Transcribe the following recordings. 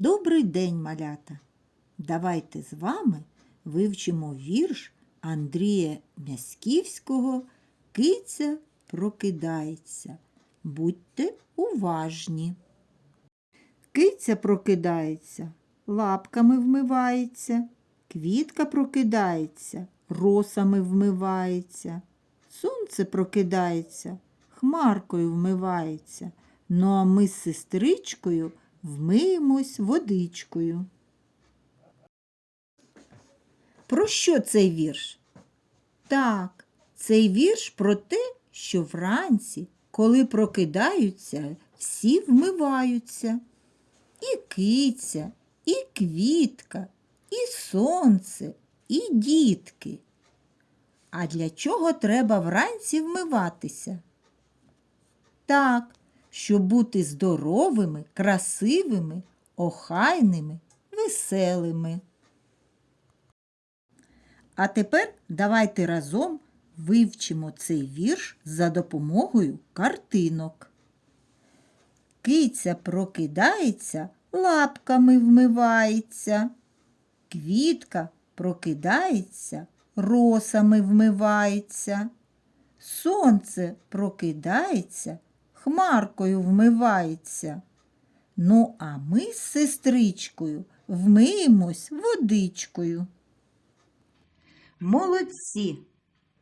Добрий день, малята! Давайте з вами вивчимо вірш Андрія Мясківського Киця прокидається. Будьте уважні. Киця прокидається, лапками вмивається, квітка прокидається, росами вмивається, сонце прокидається, хмаркою вмивається. Ну а ми з сестричкою вмиємось водичкою. Про що цей вірш? Так, цей вірш про те, що вранці, коли прокидаються, всі вмиваються. І киця, і квітка, і сонце, і дітки. А для чого треба вранці вмиватися? Так, щоб бути здоровими, красивими, охайними, веселими. А тепер давайте разом вивчимо цей вірш за допомогою картинок. Киця прокидається, лапками вмивається. Квітка прокидається, росами вмивається. Сонце прокидається, хмаркою вмивається. Ну, а ми з сестричкою вмиємось водичкою. Молодці!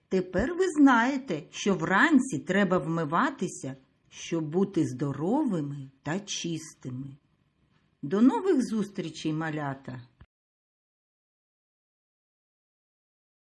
Тепер ви знаєте, що вранці треба вмиватися, щоб бути здоровими та чистими. До нових зустрічей, малята!